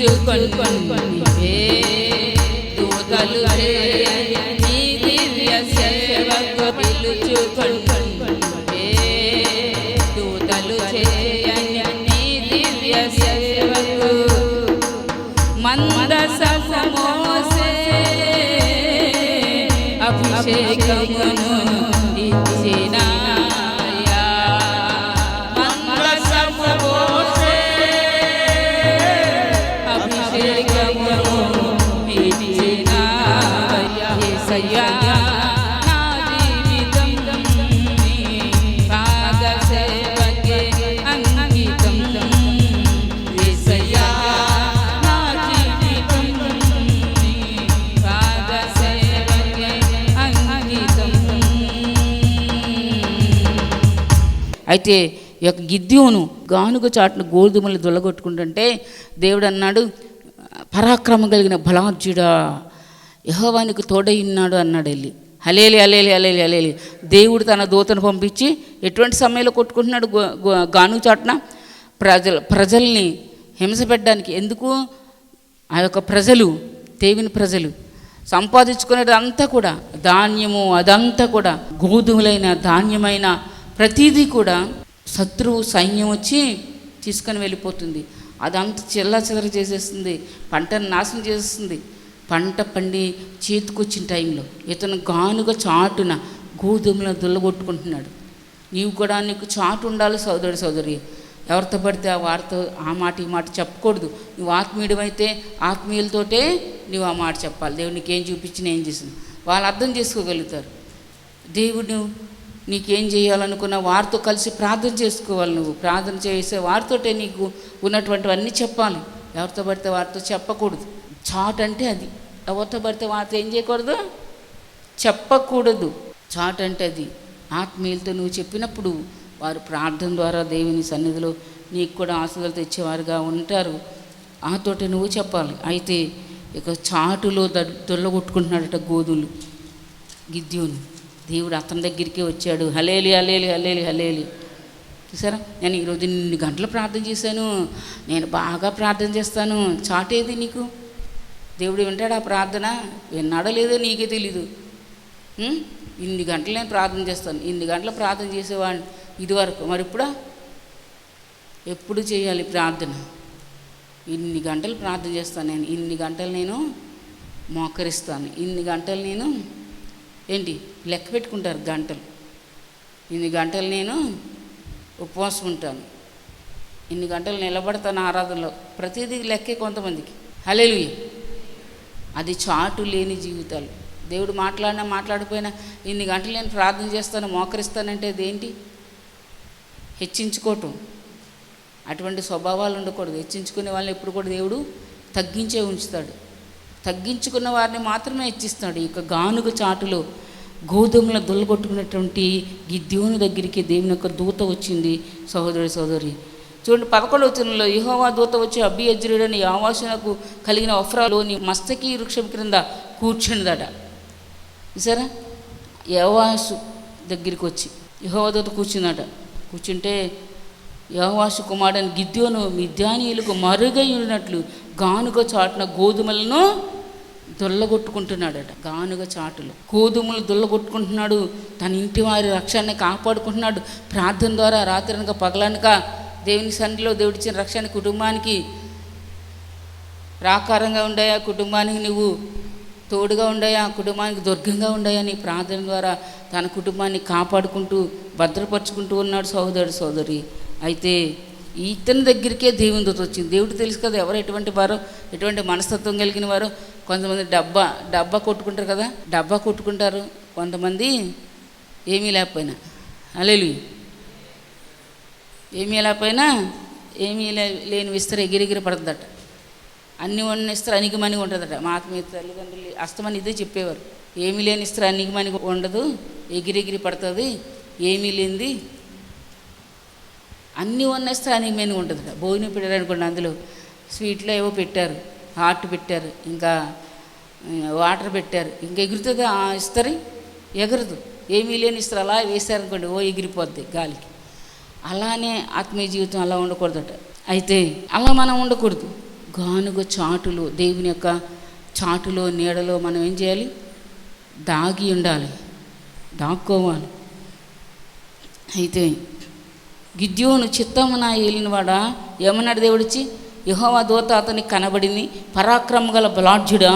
ਵਿੱਚ ਕਣ ਕਣ ਕਣ ਵੇ ਦੋ ਗਲ ਰੇ అయితే ఈ యొక్క గిద్యోను గానుగ చాటును గోధుమలు దొల్లగొట్టుకుంటుంటే దేవుడు అన్నాడు పరాక్రమం కలిగిన బలార్జుడా యహోవానికి తోడై ఉన్నాడు అన్నాడు వెళ్ళి. హలేలి అలేలి అలేలి అలేలి దేవుడు తన దూతను పంపించి ఎటువంటి సమయంలో కొట్టుకుంటున్నాడు గాను గానుగ చాటున? ప్రజల ప్రజల్ని హింస పెట్టడానికి ఎందుకు? ఆ యొక్క ప్రజలు దేవుని ప్రజలు సంపాదించుకునేది అంతా కూడా ధాన్యము అదంతా కూడా గోధుమలైన ధాన్యమైన ప్రతిదీ కూడా శత్రువు సైన్యం వచ్చి తీసుకొని వెళ్ళిపోతుంది. అదంతా చిల్ల చిల్లర చేసేస్తుంది. పంటను నాశనం చేసేస్తుంది. పంట పండి చేతికొచ్చిన టైంలో ఇతను గానుగా చాటున గోధుమలను దుల్లగొట్టుకుంటున్నాడు. నీవు కూడా నీకు చాటు ఉండాలి సోదరుడు సోదరి. ఎవరితో పడితే ఆ వారితో ఆ మాట ఈ మాట చెప్పకూడదు. నువ్వు ఆత్మీయుడమైతే ఆత్మీయులతోటే నువ్వు ఆ మాట చెప్పాలి. దేవుడు నీకేం చూపించిన ఏం చేసింది వాళ్ళు అర్థం చేసుకోగలుగుతారు. దేవుడు నీకేం చేయాలనుకున్న వారితో కలిసి ప్రార్థన చేసుకోవాలి నువ్వు. ప్రార్థన చేసే వారితోటే నీకు ఉన్నటువంటివన్నీ చెప్పాలి. ఎవరితో పడితే వారితో చెప్పకూడదు. చాట్ అంటే అది. ఎవరితో పడితే వారితో ఏం చేయకూడదు? చెప్పకూడదు. చాట్ అంటే అది. ఆత్మీయులతో నువ్వు చెప్పినప్పుడు వారు ప్రార్థన ద్వారా దేవుని సన్నిధిలో నీకు కూడా ఆశలు తెచ్చేవారుగా ఉంటారు. ఆ తోటి నువ్వు చెప్పాలి. అయితే ఇక చాటులో దొల్లగొట్టుకుంటున్నాడట గోధులు గిద్యోను. దేవుడు అతని దగ్గరికి వచ్చాడు. హలేలి హలేలి హలేలి హలేలి. చూసారా? నేను ఈరోజు నిన్ను గంటలు ప్రార్థన చేశాను. నేను బాగా ప్రార్థన చేస్తాను. చాటేది నీకు? దేవుడు వింటాడు ఆ ప్రార్థన? విన్నాడో లేదో నీకే తెలీదు. ఇన్ని గంటలు నేను ప్రార్థన చేస్తాను. ఇన్ని గంటలు ప్రార్థన చేసేవాడిని ఇదివరకు. మరి ఇప్పుడా? ఎప్పుడు చేయాలి ప్రార్థన? ఇన్ని గంటలు ప్రార్థన చేస్తాను నేను. ఇన్ని గంటలు నేను మోకరిస్తాను. ఇన్ని గంటలు నేను ఏంటి? లెక్క పెట్టుకుంటారు గంటలు. ఇన్ని గంటలు నేను ఉపవాసం ఉంటాను. ఇన్ని గంటలు నిలబడతాను ఆరాధనలో. ప్రతిదీ లెక్కే కొంతమందికి. హలేలుయ అది చాటు లేని జీవితాలు. దేవుడు మాట్లాడినా మాట్లాడిపోయినా ఇన్ని గంటలు నేను ప్రార్థన చేస్తాను మోకరిస్తానంటే అదేంటి? హెచ్చించుకోవటం. అటువంటి స్వభావాలు ఉండకూడదు. హెచ్చించుకునే వాళ్ళని ఎప్పుడు కూడా దేవుడు తగ్గించే ఉంచుతాడు. తగ్గించుకున్న వారిని మాత్రమే హెచ్చిస్తాడు ఈ యొక్క గానుగ చాటులో గోధుమల దొల్లగొట్టుకున్నటువంటి గిద్యోని దగ్గరికి దేవుని యొక్క దూత వచ్చింది. సహోదరి సహోదరి చూడండి పదకొండు వచనంలో యహోవా దూత వచ్చి అభియజ్రుడని ఆవాసనకు కలిగిన ఒఫ్రాలోని మస్తకి వృక్షం క్రింద కూర్చుందట సరే యహోవాసు దగ్గరికి వచ్చి యహోవా దూత కూర్చుందట. కూర్చుంటే యోవాసు కుమారుడని గిద్యోను మిద్యానీయులకు మరుగై ఉన్నట్లు గానుగ చాటున గోధుమలను దొల్లగొట్టుకుంటున్నాడట. గానుగ చాటులు గోధుమలు దొల్లగొట్టుకుంటున్నాడు. తన ఇంటి వారి రక్షణని కాపాడుకుంటున్నాడు. ప్రార్థన ద్వారా రాత్రనక పగలనక దేవుని సన్నిధిలో దేవుడిచ్చిన రక్షణ కుటుంబానికి ప్రాకారంగా ఉండయా? కుటుంబానికి నువ్వు తోడుగా ఉండయా? కుటుంబానికి దుర్గంగా ఉండయా? నీ ప్రార్థన ద్వారా తన కుటుంబాన్ని కాపాడుకుంటూ భద్రపరుచుకుంటూ ఉన్నాడు సహోదరుడు సోదరి. అయితే ఇతని దగ్గరికే దేవుని దూత వచ్చింది. దేవుడు తెలుసు కదా ఎవరు ఎటువంటి వారు ఎటువంటి మనస్తత్వం కలిగిన వారు. కొంతమంది డబ్బా డబ్బా కొట్టుకుంటారు కదా డబ్బా కొట్టుకుంటారు. కొంతమంది ఏమీ లేకపోయినా. అలేలు ఏమీ లేకపోయినా ఏమీ లేని విస్తర ఎగిరెగిరి పడుతుందట. అన్ని ఉన్న ఇస్తారు అనిగిమని ఉంటుందట. మా ఆత్మీయ తల్లిదండ్రులు అస్తమని ఇదే చెప్పేవారు. ఏమీ లేని ఇస్తారు అనిగిమని ఉండదు ఎగిరెగిరి పడుతుంది ఏమీ లేనిది అన్నీ ఉన్న స్థానిక అనిగిమని ఉంటుంది భోజనం పెట్టారనుకోండి అందులో స్వీట్లో ఏవో పెట్టారు హాట్ పెట్టారు ఇంకా వాటర్ పెట్టారు. ఇంకా ఎగురుతుంది ఇస్తారు ఎగరదు. ఏమీ లేని ఇస్తారు అలా వేశారనుకోండి ఓ ఎగిరిపోద్ది గాలికి. అలానే ఆత్మీయ జీవితం అలా ఉండకూడదట. అయితే అలా మనం ఉండకూడదు. గానుగ చాటులో దేవుని యొక్క చాటులో నీడలో మనం ఏం చేయాలి? దాగి ఉండాలి. దాక్కోవాలి. అయితే గిద్యోను చిత్తమున ఏలినవాడా? ఏమన్నాడు దేవుడిచ్చి? యహోవా దూత అతనికి కనబడింది. పరాక్రమ గల బలాఢ్యుడా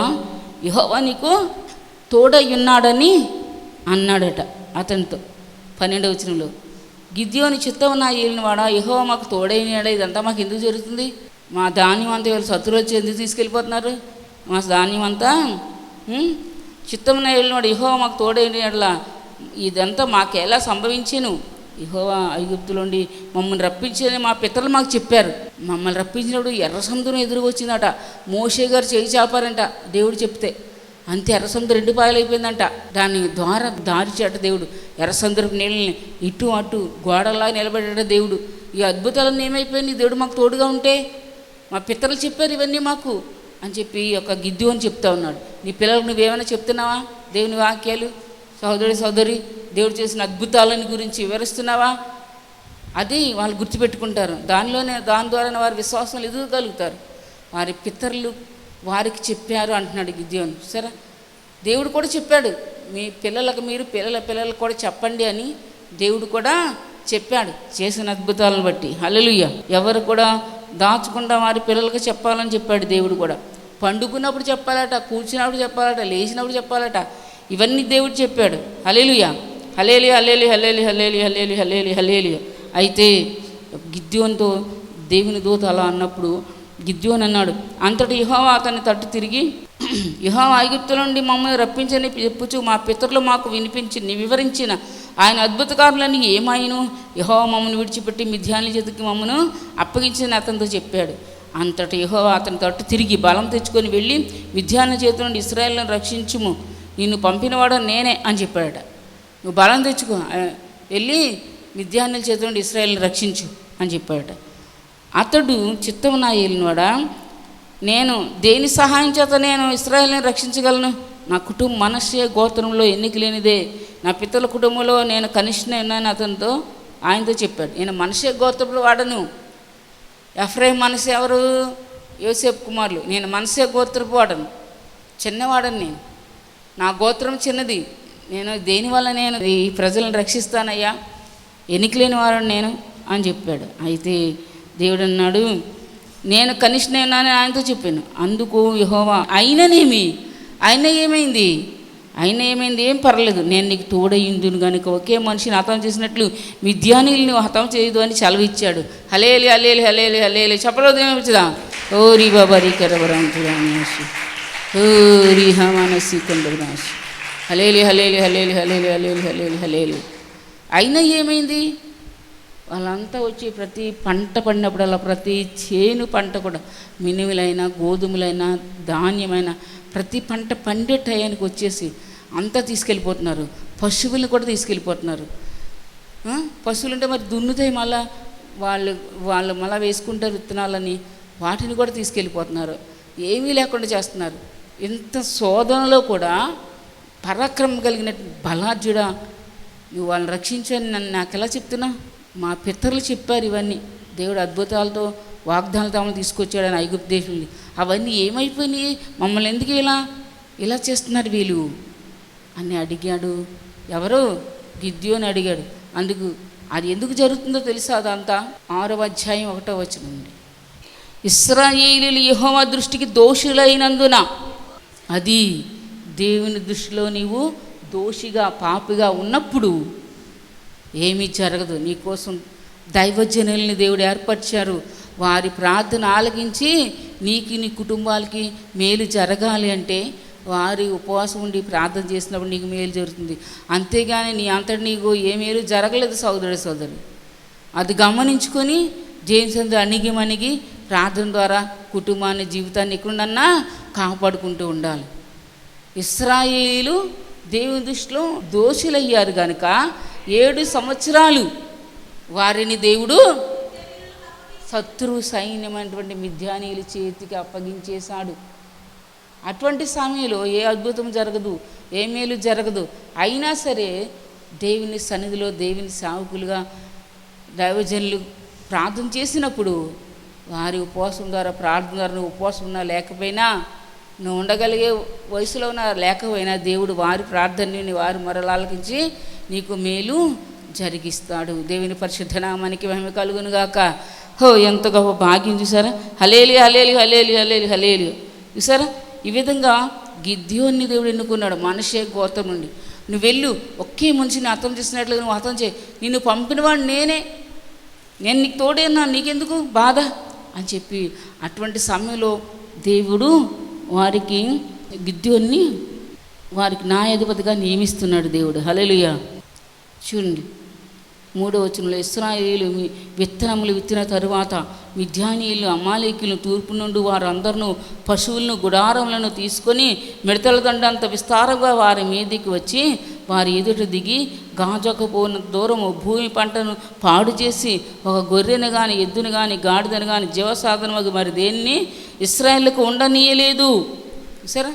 యహోవా నీకు తోడయ్యున్నాడని అన్నాడట అతనితో. పన్నెండవ వచనంలో గిద్యోని చిత్తమున ఏలినవాడా? యహోవా మాకు తోడైనాడా ఇదంతా మాకు ఎందుకు జరుగుతుంది? మా ధాన్యం అంతా వీళ్ళు శత్రువులు వచ్చి ఎందుకు తీసుకెళ్ళిపోతున్నారు? మా ధాన్యం అంతా చిత్తమున వెళ్ళినవాడు యహోవా మాకు తోడైనట్లా ఇదంతా మాకు నువ్వు ఇహోవా యహోవా ఐగుప్తులోండి మమ్మల్ని రప్పించని మా పితరులు మాకు చెప్పారు. మమ్మల్ని రప్పించినప్పుడు ఎర్ర సముద్రం ఎదురుగా వచ్చిందట. మోషే గారు చేయి చాపారంట దేవుడు చెప్తే. అంతే ఎర్ర సముద్రం రెండు పాయలైపోయిందంట దాని ద్వారా దారిచాట దేవుడు. ఎర్ర సముద్రపు నీళ్ళని ఇటు అటు గోడలా నిలబడేట దేవుడు. ఈ అద్భుతాలన్నీ ఏమైపోయినాయి? దేవుడు మాకు తోడుగా ఉంటే మా పితరులు చెప్పారు ఇవన్నీ మాకు అని చెప్పి ఒక గిద్దు అని చెప్తా ఉన్నాడు. నీ పిల్లలకు నువ్వేమైనా చెప్తున్నావా? దేవుని వాక్యాలు? సహోదరి సహోదరి దేవుడు చేసిన అద్భుతాలని గురించి వివరిస్తున్నావా? అది వాళ్ళు గుర్తుపెట్టుకుంటారు. దానిలోనే దాని ద్వారానే వారి విశ్వాసం ఎదుగలుగుతారు వారి పితరులు వారికి చెప్పారు అంటున్నాడు గిద్యోను. సరే? దేవుడు కూడా చెప్పాడు. మీ పిల్లలకు మీరు పిల్లల పిల్లలకు కూడా చెప్పండి అని దేవుడు కూడా చెప్పాడు. చేసిన అద్భుతాలను బట్టి. హల్లెలూయా. ఎవరు కూడా దాచకుండా వారి పిల్లలకు చెప్పాలని చెప్పాడు దేవుడు కూడా. పండుకున్నప్పుడు చెప్పాలట కూర్చున్నప్పుడు చెప్పాలట లేచినప్పుడు చెప్పాలట ఇవన్నీ దేవుడు చెప్పాడు. హలేలుయ హలేలి హలేలి హలేలి హలేలి హలేలి హలేలి హలేలి అయితే గిద్యోన్తో దేవుని దూత అలా అన్నప్పుడు గిద్యోన్ అన్నాడు అంతటి యెహోవా అతని తట్టు తిరిగి యెహోవా ఐగుప్తుల నుండి మమ్మల్ని రప్పించని చెప్పుచు మా పితరులు మాకు వినిపించి వివరించిన ఆయన అద్భుతకారులని ఏమాయను? యెహోవా మమ్మల్ని విడిచిపెట్టి మిథ్యాన్ని చేతికి మమ్మను అప్పగించిన అతనితో చెప్పాడు. అంతటి యెహోవా అతని తట్టు తిరిగి బలం తెచ్చుకొని వెళ్ళి మిథ్యాన్న చేతి నుండి ఇస్రాయల్ని రక్షించుము. నిన్ను పంపినవాడు నేనే అని చెప్పాడట. నువ్వు బలం తెచ్చుకో. వెళ్ళి మిథ్యాన్నుల చేతి నుండి ఇస్రాయల్ని రక్షించు అని చెప్పాడట. అతడు చిత్తం నా ఏలినవాడా? నేను దేని సహాయం చేత నేను ఇస్రాయల్ని రక్షించగలను? నా కుటుంబం మనస్సే గోత్రంలో ఎన్నిక లేనిదే నా పితల కుటుంబంలో నేను కనిష్ఠ ఉన్నాను అతనితో ఆయనతో చెప్పాడు. నేను మనసే గోత్రంలో వాడను. ఎఫ్రైం మనసు ఎవరు? యోసేపు కుమారులు. నేను మనసే గోత్రపు వాడను. చిన్నవాడని నేను. నా గోత్రం చిన్నది. నేను దేనివల్ల నేను ఈ ప్రజలను రక్షిస్తానయ్యా? ఎన్నికలేని వారు నేను అని చెప్పాడు. అయితే దేవుడు అన్నాడు నేను కనిష్ఠనానని ఆయనతో చెప్పాను. అందుకు యహోవా అయిననేమి? అయినా ఏమైంది? అయినా ఏమైంది? ఏం పర్లేదు. నేను నీకు తోడయిందును కనుక ఒకే మనిషిని హతం చేసినట్లు మిథ్యానీలు నువ్వు హతం చేయదు అని సెలవిచ్చాడు హలేలి హలేలి హలేలి హలేలి చెప్పలేదు ఏమిచ్చుదా? ఓరి బాబరి రీ ఓరి హమానసి కొండరాసి హలేలి హలేలి హలేలి హలేలి హలేలి హలేలి హలేలి అయినా ఏమైంది? వాళ్ళంతా వచ్చి ప్రతి పంట పడినప్పుడల్లా ప్రతి చేను పంట కూడా మినుములైనా గోధుమలైనా ధాన్యమైనా ప్రతి పంట పండే టయానికి వచ్చేసి అంతా తీసుకెళ్ళిపోతున్నారు. పశువులను కూడా తీసుకెళ్ళిపోతున్నారు. పశువులు అంటే మరి దున్నుతాయి మళ్ళా. వాళ్ళు వాళ్ళు మళ్ళా వేసుకుంటారు విత్తనాలని వాటిని కూడా తీసుకెళ్ళిపోతున్నారు. ఏమీ లేకుండా చేస్తున్నారు. ఇంత శోధనలో కూడా పరాక్రమం కలిగిన బలార్జుడా నువ్వు వాళ్ళని రక్షించని నన్ను నాకు ఎలా చెప్తున్నా? మా పితరులు చెప్పారు ఇవన్నీ. దేవుడు అద్భుతాలతో వాగ్దానాలతో మమ్మల్ని తీసుకొచ్చాడని ఐగుప్త దేశం అవన్నీ ఏమైపోయినాయి? మమ్మల్ని ఎందుకు ఇలా ఇలా చేస్తున్నారు వీళ్ళు? అని అడిగాడు. ఎవరు? గిద్యోని అడిగాడు. అందుకు అది ఎందుకు జరుగుతుందో తెలుసా అదంతా? ఆరవ అధ్యాయం ఒకటో వచ్చిన ఇస్రాయేలీలు యెహోవా దృష్టికి దోషులైనందున అది దేవుని దృష్టిలో నీవు దోషిగా పాపిగా ఉన్నప్పుడు ఏమీ జరగదు. నీకోసం దైవజనుల్ని దేవుడు ఏర్పరిచారు. వారి ప్రార్థన ఆలకించి నీకు నీ కుటుంబాలకి మేలు జరగాలి అంటే వారి ఉపవాసం ఉండి ప్రార్థన చేసినప్పుడు నీకు మేలు జరుగుతుంది. అంతేగాని నీ అంతటి నీకు ఏ మేలు జరగలేదు సోదరుడు సోదరు అది గమనించుకొని జేమ్స్ అందరూ అణిగి మణిగి ప్రార్థన ద్వారా కుటుంబాన్ని జీవితాన్ని ఎక్కడున్నా కాపాడుకుంటూ ఉండాలి. ఇస్రాయేలు దేవుని దృష్టిలో దోషులయ్యారు కనుక ఏడు సంవత్సరాలు వారిని దేవుడు శత్రు సైన్యమైనటువంటి మిథ్యానీయుల చేతికి అప్పగించేశాడు. అటువంటి సమయంలో ఏ అద్భుతం జరగదు ఏ మేలు జరగదు. అయినా సరే దేవుని సన్నిధిలో దేవుని సావుకులుగా దైవజనులు ప్రార్థన చేసినప్పుడు వారి ఉపవాసం ద్వారా ప్రార్థన ద్వారా ఉపవాసం ఉన్నా లేకపోయినా నువ్వు ఉండగలిగే వయసులో ఉన్న లేకపోయినా దేవుడు వారి ప్రార్థనని వారి మరలాలకించి నీకు మేలు జరిగిస్తాడు. దేవుని పరిశుద్ధ నామానికి మహిమ కలుగును గాక. హో ఎంత గొప్ప భాగ్యం చూసారా? హలేలి హలేలి హలేలి హలేలి హలేలి చూసారా? ఈ విధంగా గిద్యోన్ని దేవుడు ఎన్నుకున్నాడు మనిషే గోత్రం నుండి. నువ్వు వెళ్ళు ఒకే మనిషిని అర్థం చేసినట్లుగా నువ్వు అర్థం చేయి. నిన్ను పంపినవాడు నేనే. నేను నీకు తోడేనా నీకెందుకు బాధ? అని చెప్పి అటువంటి సమయంలో దేవుడు వారికి గిద్యోన్ని వారికి న్యాయాధిపతిగా నియమిస్తున్నాడు దేవుడు. హలలుయ చూడండి. మూడో వచనంలో ఇస్రాయేలు మీ విత్తనములు విత్తిన తరువాత మిథ్యానీయులు అమాలేకులు తూర్పు నుండి వారందరూ పశువులను గుడారములను తీసుకొని మిడతల దండంత విస్తారంగా వారి మీదికి వచ్చి వారి ఎదుట దిగి గాజకపోయిన దూరము భూమి పంటను పాడు చేసి ఒక గొర్రెను కానీ ఎద్దును కానీ గాడిదను కానీ జీవసాధనము మరి దేన్ని? ఇస్రాయేల్కు ఉండనీయలేదు. సరే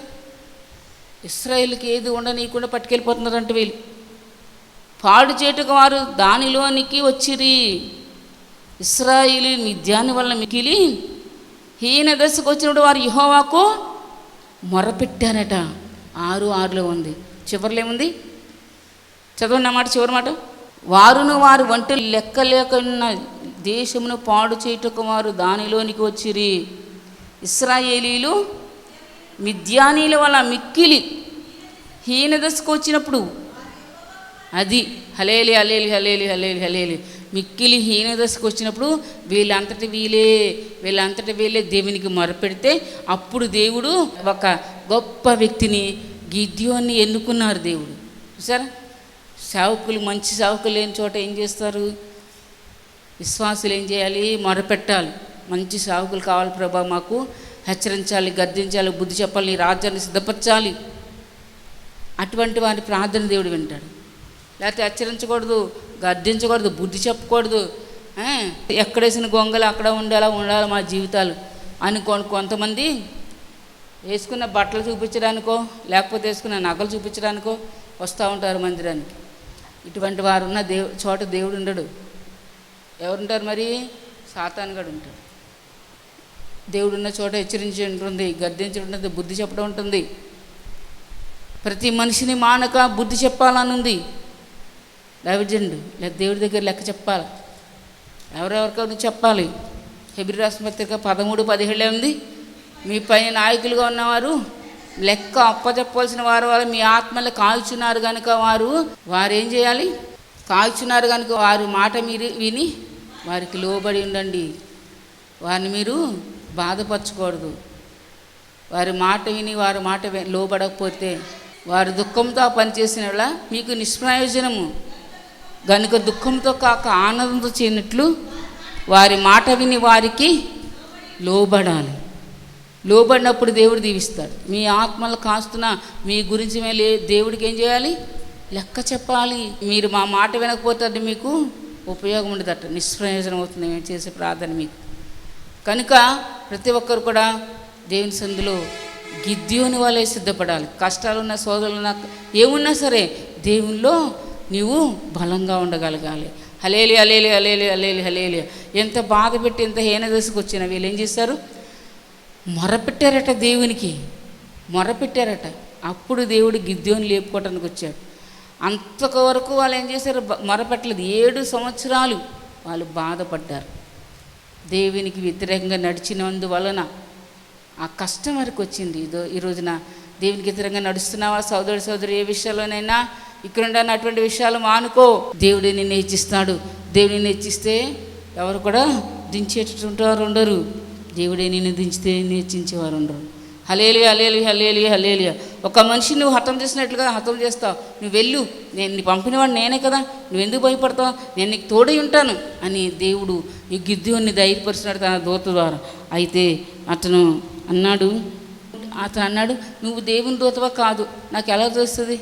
ఇస్రాయేల్కి ఏది ఉండనీయకుండా పట్టుకెళ్ళిపోతున్నారంట వీళ్ళు. పాడు చేటుకు వారు దానిలోనికి వచ్చిరి. ఇస్రాయిలీ నిద్యాన్ని వల్ల మిగిలి హీన దశకు వచ్చినప్పుడు వారు యహోవాకు మొరపెట్టారట. ఆరు ఆరులో ఉంది. చివరిలో ఏముంది? చదవండి మాట చివరి మాట? వారును వారు వంట లెక్కలేకున్న దేశమును పాడు చేయుటకు వారు దానిలోనికి వచ్చిరి. ఇస్రాయేలీలు మిథ్యానీల వల్ల మిక్కిలి హీన దశకు వచ్చినప్పుడు అది హలేలి హలేలి హలేలి హలేలి హలేలి. మిక్కిలి హీన దశకు వచ్చినప్పుడు వీళ్ళంతటి వీలే వీళ్ళంతటి వీళ్ళే దేవునికి మొరపెడితే అప్పుడు దేవుడు ఒక గొప్ప వ్యక్తిని గిద్యోన్ని ఎన్నుకున్నారు దేవుడు. చూసారా సేవకులు మంచి సేవకులు లేని చోట ఏం చేస్తారు? విశ్వాసులు ఏం చేయాలి? మొరపెట్టాలి. మంచి సేవకులు కావాలి ప్రభా మాకు. హెచ్చరించాలి గద్దించాలి బుద్ధి చెప్పాలి నీ రాజ్యాన్ని సిద్ధపరచాలి. అటువంటి వారి ప్రార్థన దేవుడు వింటాడు. లేకపోతే హెచ్చరించకూడదు గద్దించకూడదు బుద్ధి చెప్పకూడదు. ఎక్కడేసిన గొంగలు అక్కడ ఉండేలా ఉండాలి మా జీవితాలు? అని కొంతమంది వేసుకున్న బట్టలు చూపించడానికో లేకపోతే వేసుకున్న నగలు చూపించడానికో వస్తూ ఉంటారు మందిరానికి. ఇటువంటి వారు ఉన్న దేవు చోట దేవుడు ఉండడు. ఎవరుంటారు మరి? సాతానుగాడు ఉంటాడు. దేవుడు ఉన్న చోట హెచ్చరించి ఉంటుంది గద్దించి ఉంటుంది బుద్ధి చెప్పడం ఉంటుంది. ప్రతి మనిషిని మానక బుద్ధి చెప్పాలని ఉంది. లేదా దేవుడి దగ్గర లెక్క చెప్పాలి? ఎవరెవరికో చెప్పాలి. హెబ్రి రాష్ట్రపత్రిక పదమూడు పదిహేళ్ళే ఉంది మీ పైన నాయకులుగా ఉన్నవారు లెక్క అప్పచెప్పవలసిన వారు వారు మీ ఆత్మలు కాల్చున్నారు కనుక వారు వారేం చేయాలి? కాల్చున్నారు కనుక వారు మాట మీరు విని వారికి లోబడి ఉండండి. వారిని మీరు బాధపరచకూడదు. వారి మాట విని వారి మాట లోబడకపోతే వారి దుఃఖంతో పనిచేసిన మీకు నిష్ప్రయోజనము. గనుక దుఃఖంతో కాక ఆనందంతో చేయనట్లు వారి మాట విని వారికి లోబడాలి. లోబడినప్పుడు దేవుడు దీవిస్తాడు. మీ ఆత్మలు కాస్తున్న మీ గురించి మేలే దేవుడికి ఏం చేయాలి? లెక్క చెప్పాలి. మీరు మా మాట వినకపోతే అది మీకు ఉపయోగం ఉండదట. నిష్ప్రయోజనం అవుతుంది మేము చేసే ప్రార్థన మీకు. కనుక ప్రతి ఒక్కరు కూడా దేవుని సందులో గిద్యోని వాళ్ళే సిద్ధపడాలి. కష్టాలున్న సోదరులున్న ఏమున్నా సరే దేవుల్లో నీవు బలంగా ఉండగలగాలి. హలేలి హలేలి హలేలి హలేలి హలేలి ఎంత బాధ పెట్టి ఎంత హీన దశకు వచ్చినా వీళ్ళు ఏం చేస్తారు? మొరపెట్టారట దేవునికి. మొరపెట్టారట. అప్పుడు దేవుడు గిద్యోని లేపుకోవటానికి వచ్చాడు. అంతవరకు వాళ్ళు ఏం చేశారు? మొరపెట్టలేదు. ఏడు సంవత్సరాలు వాళ్ళు బాధపడ్డారు. దేవునికి వ్యతిరేకంగా నడిచినందువలన ఆ కష్టం వరకు వచ్చింది. ఇదో ఈ రోజున దేవునికి వ్యతిరేకంగా నడుస్తున్నావా సోదరుడు సోదరు ఏ విషయాల్లోనైనా ఇక్కడ ఉండాలని విషయాలు మానుకో. దేవుడు నిన్ను హెచ్చిస్తాడు దేవుడిని హెచ్చిస్తే ఎవరు కూడా దించేటటువంటి వారు ఉండరు. దేవుడే నిన్ను దించితే నేర్చించేవారు ఉండరు. హలేలి హలేలి హలేలి హలేలి ఒక మనిషి నువ్వు హతం చేసినట్లుగా హతం చేస్తావు. నువ్వు వెళ్ళు. నేను నీ పంపినవాడు నేనే కదా. నువ్వు ఎందుకు భయపడతావు? నేను నీకు తోడై ఉంటాను అని దేవుడు ఈ గిద్యోన్ని ధైర్యపరిచినాడు తన దూత ద్వారా. అయితే అతను అన్నాడు అతను అన్నాడు నువ్వు దేవుని దూతవా? కాదు. నాకు ఎలా తెలుస్తుంది?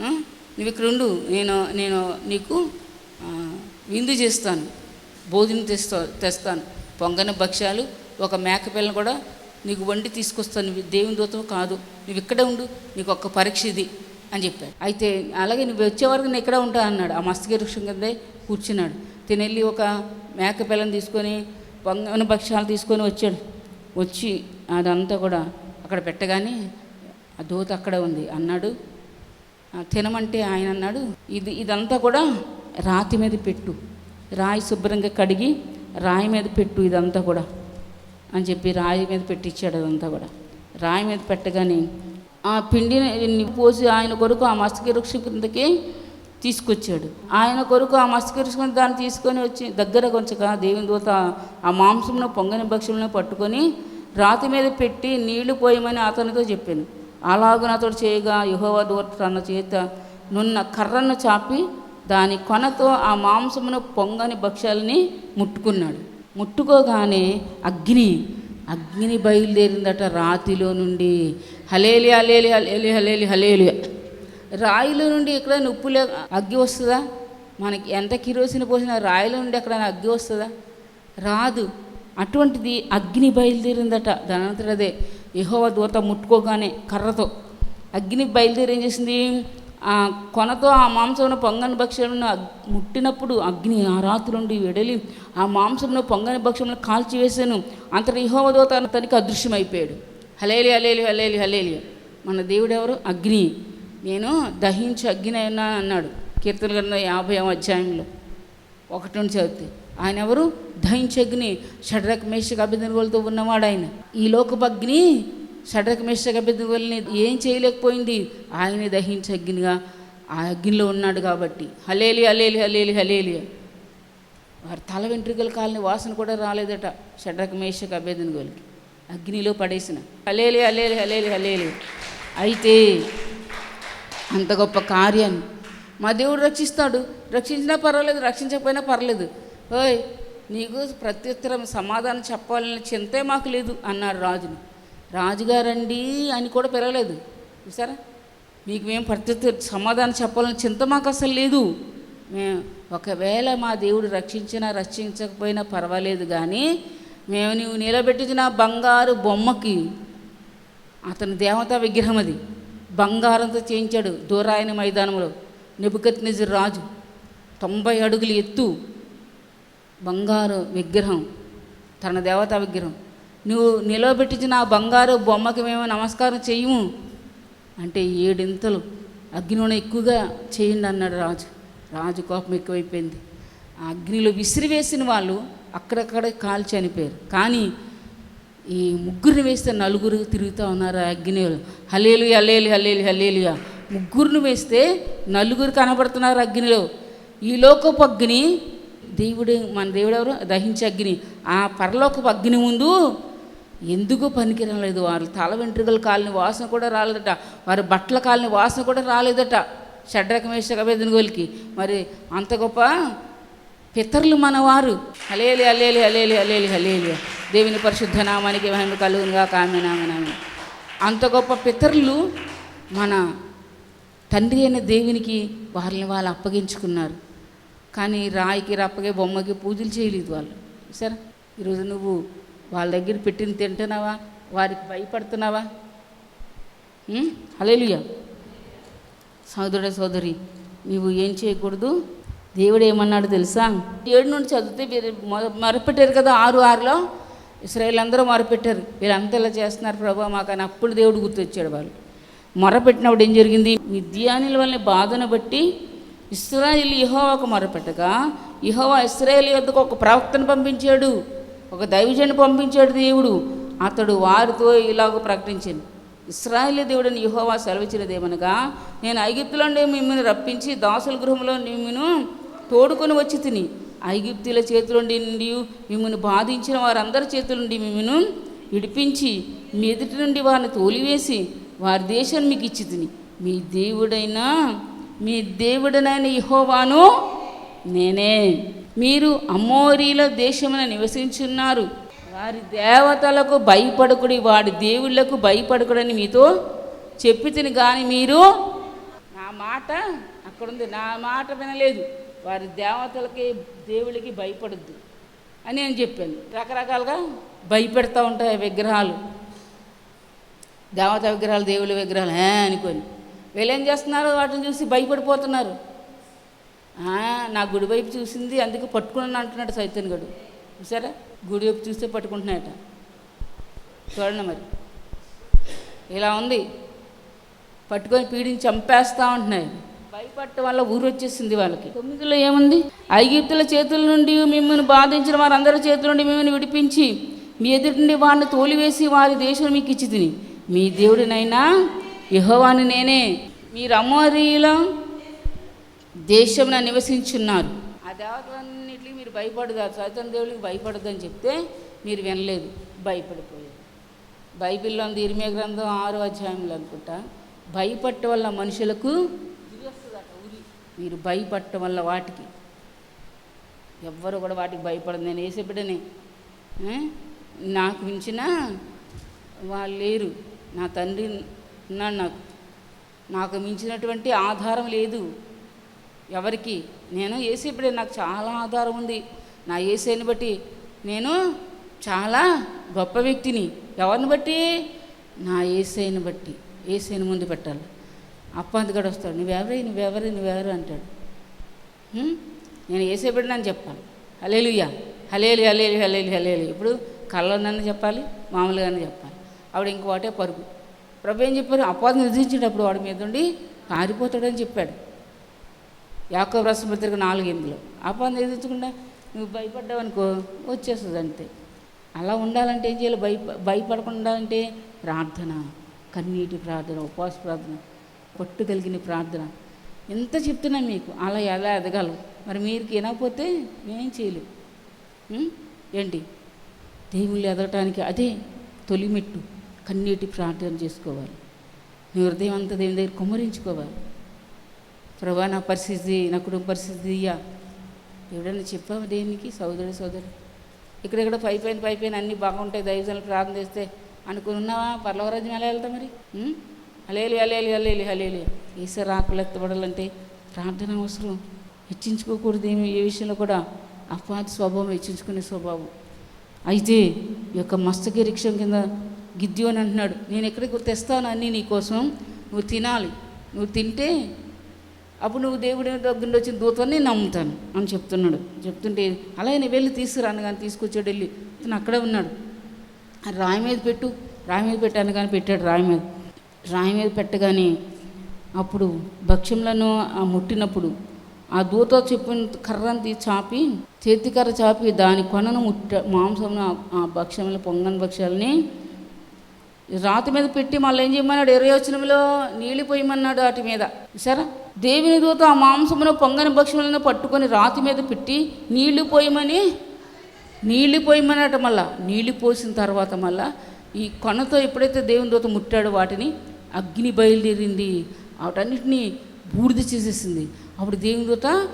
నువ్వు ఇక్కడ ఉండు. నేను నేను నీకు విందు చేస్తాను. భోజనం తెస్తా తెస్తాను. పొంగని భక్ష్యాలు ఒక మేకపిల్లను కూడా నీకు వండి తీసుకొస్తాను. నువ్వు దేవుని దూతం కాదు. నువ్వు ఇక్కడే ఉండు నీకు ఒక్క పరీక్ష ఇది అని చెప్పాడు. అయితే అలాగే నువ్వు వచ్చే వరకు నేను ఇక్కడే ఉంటా అన్నాడు. ఆ మస్తకి వృక్షం కిందే కూర్చున్నాడు. తినెళ్ళి ఒక మేక పిల్లని తీసుకొని పొంగని భక్ష్యాలు తీసుకొని వచ్చాడు. వచ్చి అదంతా కూడా అక్కడ పెట్టగానే ఆ దూత అక్కడ ఉంది. అన్నాడు తినమంటే ఆయన అన్నాడు ఇది ఇదంతా కూడా రాతి మీద పెట్టు. రాయి శుభ్రంగా కడిగి రాయి మీద పెట్టు ఇదంతా కూడా అని చెప్పి రాయి మీద పెట్టించాడు అదంతా కూడా. రాయి మీద పెట్టగానే ఆ పిండిని పోసి ఆయన కొరకు ఆ మస్తకి వృక్షం కిందకి తీసుకొచ్చాడు. ఆయన కొరకు ఆ మస్తకి వృక్షం దాన్ని తీసుకొని వచ్చి దగ్గర కొంచెం దేవుని దూత ఆ మాంసంలో పొంగని భక్ష్యంలో పట్టుకొని రాతి మీద పెట్టి నీళ్ళు పోయమని అతనితో చెప్పాను. అలాగున అతడు చేయగా యుహోవ దూత తన చేత నున్న కర్రను చాపి దాని కొనతో ఆ మాంసమును పొంగని భక్ష్యాలని ముట్టుకున్నాడు. ముట్టుకోగానే అగ్ని అగ్ని బయలుదేరిందట రాతిలో నుండి. హలేలి హలేలి హలేలి హలేలి హలేలి. రాయిలో నుండి ఎక్కడ ఉప్పులే అగ్గి వస్తుందా? మనకి ఎంత కిరోసిన పోసినా రాయిలో నుండి ఎక్కడైనా అగ్గి వస్తుందా? రాదు. అటువంటిది అగ్ని బయలుదేరిందట ధనంతరదే యహోవ దూత ముట్టుకోగానే కర్రతో అగ్ని బయలుదేరి ఏం చేసింది? ఆ కొనతో ఆ మాంసమును పొంగని భక్ష్యమును ముట్టినప్పుడు అగ్ని ఆ రాత్రి నుండి వెడలి ఆ మాంసమును పొంగని భక్ష్యమును కాల్చివేశాను అంతటి యెహోవా దూత తనకి అదృశ్యమైపోయాడు. హలేలి హలేలి హలేలి హలేలి. మన దేవుడు ఎవరు అగ్ని. నేను దహించి అగ్ని అయినా అన్నాడు. కీర్తన గ్రంథం యాభై అధ్యాయంలో. ఒకటి నుంచి చదివితే ఆయన ఎవరు దహించగ్ని షడ్రక్ మేషక అభినందనలతో ఉన్నవాడు ఆయన ఈ లోకపగ్ని షడ్రక్ మేషక ఏం చేయలేకపోయింది? ఆయనే దహించగ్నిగా ఆ అగ్నిలో ఉన్నాడు కాబట్టి. హలేలి హలేలి హలేలి హలేలి వారి తల వెంట్రుకల కాలని వాసన కూడా రాలేదట షడ్రక మేషక అభ్యర్థనగోలికి అగ్నిలో పడేసిన. హలేలి హలేలి హలేలి హలేలి అయితే అంత గొప్ప కార్యాన్ని మా దేవుడు రక్షిస్తాడు. రక్షించినా పర్వాలేదు రక్షించకపోయినా పర్లేదు ఓయ్ నీకు ప్రత్యుత్తరం సమాధానం చెప్పాలనే చింతే మాకు లేదు అన్నాడు రాజుని. రాజుగారండి అని కూడా పిలవలేదు చూసారా మీకు మేము పరిస్థితి సమాధానం చెప్పాలని చింత మాకు అసలు లేదు. మేము ఒకవేళ మా దేవుడు రక్షించినా రక్షించకపోయినా పర్వాలేదు కానీ మేము నువ్వు నిలబెట్టించిన బంగారు బొమ్మకి అతని దేవతా విగ్రహం అది. బంగారంతో చేయించాడు దూరాయన మైదానంలో. నెబుకత్ రాజు తొంభై అడుగులు ఎత్తు బంగారు విగ్రహం తన దేవతా విగ్రహం. నువ్వు నిలవబెట్టించిన ఆ బంగారు బొమ్మకి మేము నమస్కారం చెయ్యము అంటే ఏడింతలు. అగ్నిలోనే ఎక్కువగా చేయండి అన్నాడు రాజు. రాజు కోపం ఎక్కువైపోయింది. ఆ అగ్నిలో విసిరివేసిన వాళ్ళు అక్కడక్కడ కాల్చి చనిపోయారు. కానీ ఈ ముగ్గురిని వేస్తే నలుగురు తిరుగుతూ ఉన్నారు ఆ అగ్ని హలేలు హలేలు హలేలు హలేలుగా ముగ్గురిని వేస్తే నలుగురు కనబడుతున్నారు అగ్నిలో. ఈ లోకపు అగ్ని దేవుడు మన దేవుడు ఎవరు? దహించే అగ్ని. ఆ పరలోకపు అగ్ని ముందు ఎందుకు పనికిరలేదు వారు తల వెంట్రుకల కాలని వాసన కూడా రాలేదట. వారి బట్టల కాలని వాసన కూడా రాలేదట. షడ్రకమేష కబేదనుగోలికి మరి అంత గొప్ప పితరులు మనవారు. హలేలి హలేలి హలేలి హలేలి హలేలి. దేవుని పరిశుద్ధ నామానికి మహిమ కలుగునుగా కామ్యనామనామి అంత గొప్ప పితరులు మన తండ్రి అయిన దేవునికి వాళ్ళని వాళ్ళు అప్పగించుకున్నారు. కానీ రాయికి రప్పకి బొమ్మకి పూజలు చేయలేదు వాళ్ళు. సరే ఈరోజు నువ్వు వాళ్ళ దగ్గర పెట్టిన తింటున్నావా? వారికి భయపడుతున్నావా? హలేలుయా సోదరుడ సోదరి నీవు ఏం చేయకూడదు? దేవుడు ఏమన్నాడు తెలుసా? ఏడు నుండి చదివితే మీరు మొరపెట్టారు కదా ఆరు ఆరులో? ఇస్రాయేల్ అందరూ మొరపెట్టారు. వీళ్ళంతా ఇలా చేస్తున్నారు ప్రభా మాకు అని అప్పుడు దేవుడు గుర్తొచ్చాడు వాళ్ళు. మొరపెట్టినప్పుడు ఏం జరిగింది? మిద్యానుల వల్ల బాధను బట్టి ఇస్రాయిల్ ఇహోవాకు మొరపెట్టగా ఇహోవా ఇస్రాయేల్ యొద్దకు ఒక ప్రవక్తను పంపించాడు. ఒక దైవజను పంపించాడు దేవుడు. అతడు వారితో ఇలాగ ప్రకటించింది. ఇస్రాయేల్ దేవుడిని యుహోవా సెలవిచ్చినదేమనగా నేను ఐగుప్తులో నుండి మిమ్మల్ని రప్పించి దాసుల గృహంలో మిమ్మను తోడుకొని వచ్చి తిని ఐగుప్తుల చేతుల నుండి మిమ్మల్ని బాధించిన వారందరి చేతుల నుండి మిమ్మను విడిపించి మీ ఎదుటి నుండి వారిని తోలివేసి వారి దేశాన్ని మీకు ఇచ్చి తిని. మీ దేవుడైనా మీ దేవుడనైన యెహోవాను నేనే. మీరు అమోరీల దేశమున నివసించున్నారు. వారి దేవతలకు భయపడకుడి వాడి దేవుళ్ళకు భయపడకుడని మీతో చెప్పితిని కానీ మీరు నా మాట అక్కడుంది నా మాట వినలేదు. వారి దేవతలకి దేవుళ్ళకి భయపడద్దు అని నేను చెప్పాను. రకరకాలుగా భయపెడతా ఉంటాయి విగ్రహాలు. దేవత విగ్రహాలు దేవుళ్ళ విగ్రహాలు అనుకొని. వీళ్ళు ఏం చేస్తున్నారు? వాటిని చూసి భయపడిపోతున్నారు. నా గుడి వైపు చూసింది అందుకే పట్టుకున్నాను అంటున్నాడు సైతన్ గడు. చూసారా? గుడి వైపు చూస్తే పట్టుకుంటున్నాయట. చూడండి మరి. ఇలా ఉంది. పట్టుకొని పీడించి చంపేస్తా ఉంటున్నాయి. భయపట్ట వల్ల ఊరు వచ్చేసింది వాళ్ళకి. తొమ్మిదిలో ఏముంది? ఐగిప్తుల చేతుల నుండి మిమ్మల్ని బాధించిన వారందరి చేతుల నుండి మిమ్మల్ని విడిపించి మీ ఎదుటి నుండి వారిని తోలివేసి వారి దేశం మీకు ఇచ్చి తిని. మీ దేవుడినైనా యహోవాని నేనే. మీరు అమోరీలో దేశంలో నివసించున్నారు. ఆ దేవతలన్నింటికి మీరు భయపడదు సైతం దేవుడికి భయపడదని చెప్తే మీరు వినలేదు. భయపడిపోయారు. బైబిల్లో ఉంది ఇరిమే గ్రంథం ఆరో అధ్యాయంలో అనుకుంటా. భయపట్ట వల్ల మనుషులకు ఉరి. మీరు భయపడటం వల్ల వాటికి. ఎవ్వరు కూడా వాటికి భయపడదు నేను వేసే నాకు మించిన వాళ్ళు లేరు. నా తండ్రి ఉన్నాడు నాకు. నాకు మించినటువంటి ఆధారం లేదు. ఎవరికి? నేను ఏసేపుడే నాకు చాలా ఆధారం ఉంది. నా ఏసేని బట్టి నేను చాలా గొప్ప వ్యక్తిని. ఎవరిని బట్టి? నా ఏసైని బట్టి. ఏసైని ముందు పెట్టాలి. అప్పంతగడు వస్తాడు. నువ్వెవరే? నువ్వెవరే? నువ్వెవరు? అంటాడు. నేను నేను పెట్టినని చెప్పాలి. హలేలుయ్యా హలేలు హలేలు హలేలు హలేలు ఇప్పుడు కళ్ళనన్ను చెప్పాలి మామూలుగానే చెప్పాలి. ఆవిడ ఇంకోటే పరుగు. ప్రభు ఏం చెప్పారు? అపాధం నిర్దించేటప్పుడు వాడి మీద ఉండి పారిపోతాడని చెప్పాడు. యాకో రాష్ట్రపత్రిక నాలుగు ఎనిమిదిలో అపాధం విధించకుండా నువ్వు భయపడ్డావు అనుకో వచ్చేస్తుంది అంతే. అలా ఉండాలంటే ఏం చేయాలి? భయ భయపడకుండా ఉండాలంటే ప్రార్థన కన్నీటి ప్రార్థన ఉపవాస ప్రార్థన పట్టు కలిగిన ప్రార్థన. ఎంత చెప్తున్నా మీకు అలా ఎలా ఎదగలవు మరి మీరు వినకపోతే మేం చేయలేం. ఏంటి? దేవుళ్ళు ఎదగటానికి అదే తొలిమెట్టు కన్నీటి ప్రార్థన చేసుకోవాలి. నీ హృదయం అంతా దేవుని దగ్గర కుమ్మరించుకోవాలి. ప్రభా నా పరిస్థితి నా కుటుంబ పరిస్థితి ఇయ్యా. ఎవడన్నా చెప్పావు దేనికి? సోదరుడు సోదరు ఇక్కడెక్కడ పై పైన పై పైన అన్నీ బాగుంటాయి. దైవజనులు ప్రార్థన చేస్తే అనుకుని ఉన్నావా? పర్లవరాజ్యం ఎలా వెళ్తా మరి? ఉం? హలేలి హలేలి హలేలి ఈశ్వర ఆకులు ఎత్తబడాలంటే ప్రార్థన అవసరం. హెచ్చించుకోకూడదు ఏమి ఏ విషయంలో కూడా అపాత స్వభావం హెచ్చించుకునే స్వభావం. అయితే ఈ యొక్క మస్తకి రిక్షం కింద గిద్దు అని అంటున్నాడు. నేను ఎక్కడికి తెస్తాను అన్నీ నీకోసం నువ్వు తినాలి. నువ్వు తింటే అప్పుడు నువ్వు దేవుడి దగ్గర వచ్చిన దూతని నమ్ముతాను అని చెప్తున్నాడు. చెప్తుంటే అలాగే నేను వెళ్ళి తీసుకురాను కానీ తీసుకొచ్చాడు వెళ్ళి. అతను అక్కడే ఉన్నాడు. రాయి మీద పెట్టు రాయి మీద పెట్టాను కానీ పెట్టాడు రాయి మీద. రాయి మీద పెట్టగానే అప్పుడు భక్ష్యంలను ఆ ముట్టినప్పుడు ఆ దూత చెప్పిన కర్రని తీసి చాపి చేతికర్ర చాపి దాని కొనను ముట్ట మాంసం ఆ భక్ష్యంలో పొంగని భక్ష్యాలని రాతి మీద పెట్టి మళ్ళీ ఏం చేయమన్నాడు? ఇరవై వచనంలో నీళ్ళు పోయమన్నాడు వాటి మీద. సరే దేవుని దూత ఆ మాంసమును పొంగని భక్షములను పట్టుకొని రాతి మీద పెట్టి నీళ్ళు పోయమని నీళ్ళు పోయమనట మళ్ళా నీళ్ళు పోసిన తర్వాత మళ్ళా ఈ కొనతో ఎప్పుడైతే దేవుని దూత ముట్టాడో వాటిని అగ్ని బయలుదేరింది. వాటన్నిటిని బూడిద చేసేసింది. అప్పుడు దేవుని దూత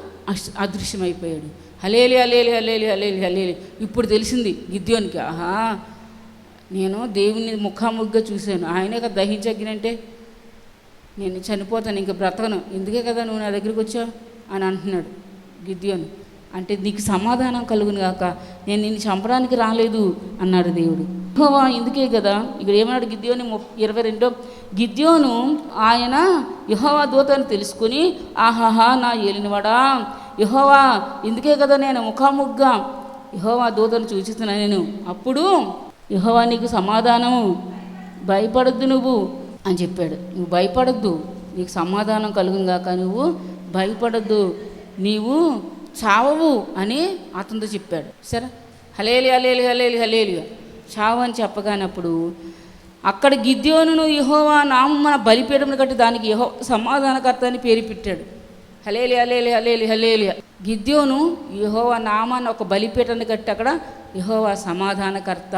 అదృశ్యమైపోయాడు. హలేలి హలేలి హలేలి హలేలి హలేలి. ఇప్పుడు తెలిసింది గిద్యోనికి ఆహా నేను దేవుని ముఖాముఖిగా చూశాను. ఆయనే కదా దహించగ్గినంటే నేను చనిపోతాను ఇంక బ్రతకను. ఎందుకే కదా నువ్వు నా దగ్గరికి వచ్చావు? అని అంటున్నాడు గిద్యోను. అంటే నీకు సమాధానం కలుగును గాక నేను నిన్ను చంపడానికి రాలేదు అన్నాడు దేవుడు. యెహోవా ఇందుకే కదా? ఇక్కడ ఏమన్నాడు గిద్యోని ఇరవై రెండో? గిద్యోను ఆయన యహోవా దూతని తెలుసుకుని ఆహాహా నా ఏలినవాడా? యహోవా ఇందుకే కదా నేను ముఖాముఖిగా యహోవా దూతను చూచిస్తున్నాను నేను? అప్పుడు యహోవా నీకు సమాధానము. భయపడద్దు నువ్వు. అని చెప్పాడు. నువ్వు భయపడద్దు. నీకు సమాధానం కలుగుగాక నువ్వు భయపడద్దు. నీవు చావవు అని అతనితో చెప్పాడు. సరే. హలేలి హలేలి హలేలి హలేలి చావు అని చెప్పగానప్పుడు అక్కడ గిద్యోను యహోవా నామన మన బలిపీఠం కట్టి దానికి యహో సమాధానకర్త అని పేరు పెట్టాడు. హలేలి హలేలి హలేలి హలేలి గిద్యోను యహోవా నామాన్ని ఒక బలిపీఠాన్ని కట్టి అక్కడ యహోవా సమాధానకర్త.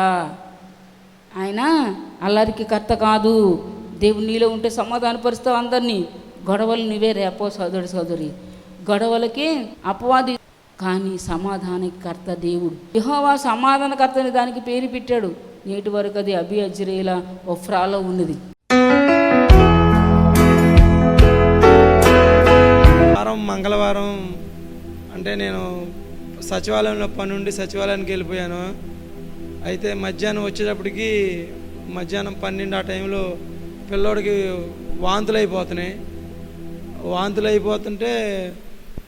ఆయన అల్లరికి కర్త కాదు. దేవుడు నీలో ఉంటే సమాధానపరుస్తావు అందరినీ. గొడవలు నువ్వే రేపో సోదరుడు సోదరి. గొడవలకి అపవాది. కానీ సమాధానికి కర్త దేవుడు. యహోవా సమాధానకర్తని దానికి పేరు పెట్టాడు. నేటి వరకు అది అభి అజ్రేల ఒఫ్రాలో ఉన్నది. వారం మంగళవారం అంటే నేను సచివాలయంలో పని ఉండి సచివాలయానికి వెళ్ళిపోయాను. అయితే మధ్యాహ్నం వచ్చేటప్పటికి మధ్యాహ్నం పన్నెండు ఆ టైంలో పిల్లోడికి వాంతులు అయిపోతున్నాయి వాంతులు అయిపోతుంటే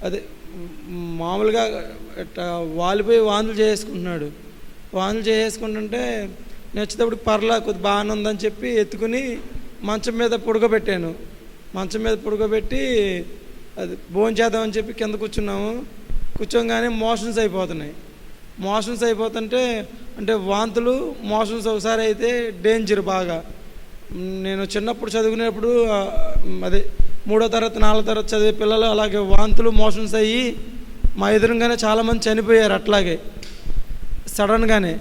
అదే మామూలుగా ఇట్లా వాలిపోయి వాంతులు చేసుకుంటున్నాడు వాంతులు చేసుకుంటుంటే నేను వచ్చేటప్పుడు పర్లా కొద్ది బాగానే ఉందని చెప్పి ఎత్తుకుని మంచం మీద పుడకబెట్టాను. మంచం మీద పుడకబెట్టి అది భోజనం చేద్దామని చెప్పి కింద కూర్చున్నాము. కూర్చోగానే మోషన్స్ అయిపోతున్నాయి. మోషన్స్ అయిపోతుంటే అంటే వాంతులు మోషన్స్ ఒకసారి అయితే డేంజర్ బాగా. నేను చిన్నప్పుడు చదువుకునేప్పుడు అదే మూడో తరగతి నాలుగో తరగతి చదివే పిల్లలు అలాగే వాంతులు మోషన్స్ అయ్యి మా ఎదురుగానే చాలామంది చనిపోయారు అట్లాగే. సడన్గానే.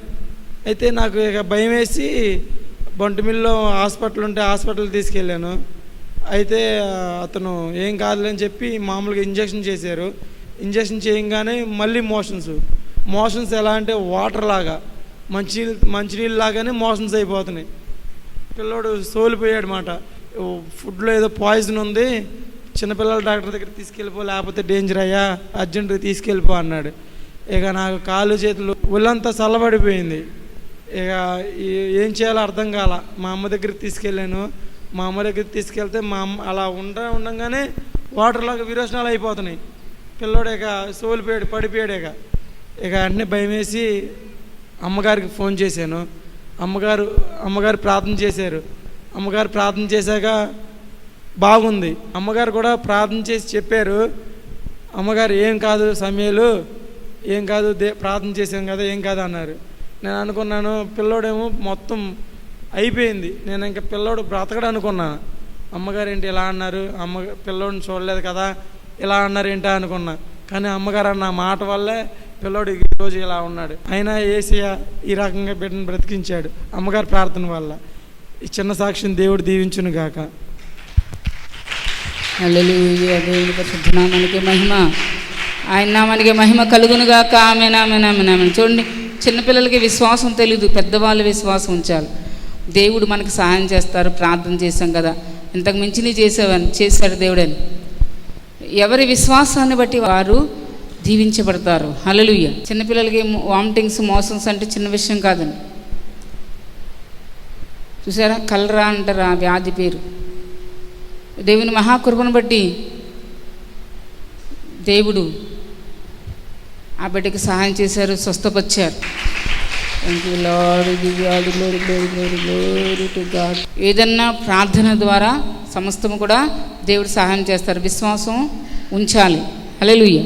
అయితే నాకు ఇక భయం వేసి బొంటిమిల్లో హాస్పిటల్ ఉంటే హాస్పిటల్ తీసుకెళ్ళాను. అయితే అతను ఏం కాదులే అని చెప్పి మామూలుగా ఇంజెక్షన్ చేశారు. ఇంజెక్షన్ చేయంగానే మళ్ళీ మోషన్స్. మోషన్స్ ఎలా అంటే వాటర్ లాగా. మంచినీళ్ళు మంచినీళ్ళు లాగానే మోషన్స్ అయిపోతున్నాయి. పిల్లోడు సోలిపోయాడు మాట. ఫుడ్లో ఏదో పాయిజన్ ఉంది చిన్నపిల్లల డాక్టర్ దగ్గర తీసుకెళ్ళిపో లేకపోతే డేంజర్ అయ్యా అర్జెంట్గా తీసుకెళ్ళిపో అన్నాడు. ఇక నాకు కాళ్ళు చేతులు ఒళ్ళంతా చల్లబడిపోయింది. ఇక ఏం చేయాలో అర్థం కాల. మా అమ్మ దగ్గరికి తీసుకెళ్ళాను. మా అమ్మ దగ్గరికి తీసుకెళ్తే మా అమ్మ అలా ఉండ ఉండగానే వాటర్లాగా విరోచనాలు అయిపోతున్నాయి. పిల్లోడు ఇక సోలిపోయాడు పడిపోయాడు ఇక. ఇక అన్నీ భయం వేసి అమ్మగారికి ఫోన్ చేశాను. అమ్మగారు అమ్మగారు ప్రార్థన చేశారు. అమ్మగారు ప్రార్థన చేశాక బాగుంది. అమ్మగారు కూడా ప్రార్థన చేసి చెప్పారు అమ్మగారు ఏం కాదు సమయాలు ఏం కాదు దే ప్రార్థన చేశాం కదా ఏం కాదు అన్నారు. నేను అనుకున్నాను పిల్లోడేమో మొత్తం అయిపోయింది. నేను ఇంకా పిల్లోడు బ్రతకడు అనుకున్నాను అమ్మగారు ఏంటి ఇలా అన్నారు? అమ్మ పిల్లోడిని చూడలేదు కదా ఇలా అన్నారు ఏంటా అనుకున్నా. కానీ అమ్మగారు అన్న మాట వల్లే పిల్లోడు ఈ రోజు ఇలా ఉన్నాడు. అయినా ఏసీయా ఈ రకంగా బిడ్డను బ్రతికించాడు. అమ్మగారి ప్రార్థన వల్ల. ఈ చిన్న సాక్ష్యం దేవుడు దీవించును గాక. హల్లెలూయా. దేవుని మహిమ. ఆయన నామానికి మహిమ కలుగును గాక. ఆమె నామె నామె నామె చూడండి చిన్నపిల్లలకి విశ్వాసం తెలియదు పెద్దవాళ్ళు విశ్వాసం ఉంచాలి. దేవుడు మనకు సహాయం చేస్తారు. ప్రార్థన చేశాం కదా. ఇంతకు మించి నీ చేసావని చేశాడు దేవుడని. ఎవరి విశ్వాసాన్ని బట్టి వారు దీవించబడతారు హలలుయ్య చిన్నపిల్లలకి వామిటింగ్స్ మోషన్స్ అంటే చిన్న విషయం కాదండి. చూసారా? కలరా అంటారు ఆ వ్యాధి పేరు. దేవుని మహాకృపను బట్టి దేవుడు ఆ బిడ్డకి సహాయం చేశారు స్వస్థపరిచారు. ఏదన్నా ప్రార్థన ద్వారా సమస్తము కూడా దేవుడు సహాయం చేస్తారు. విశ్వాసం ఉంచాలి. అలెలుయ్య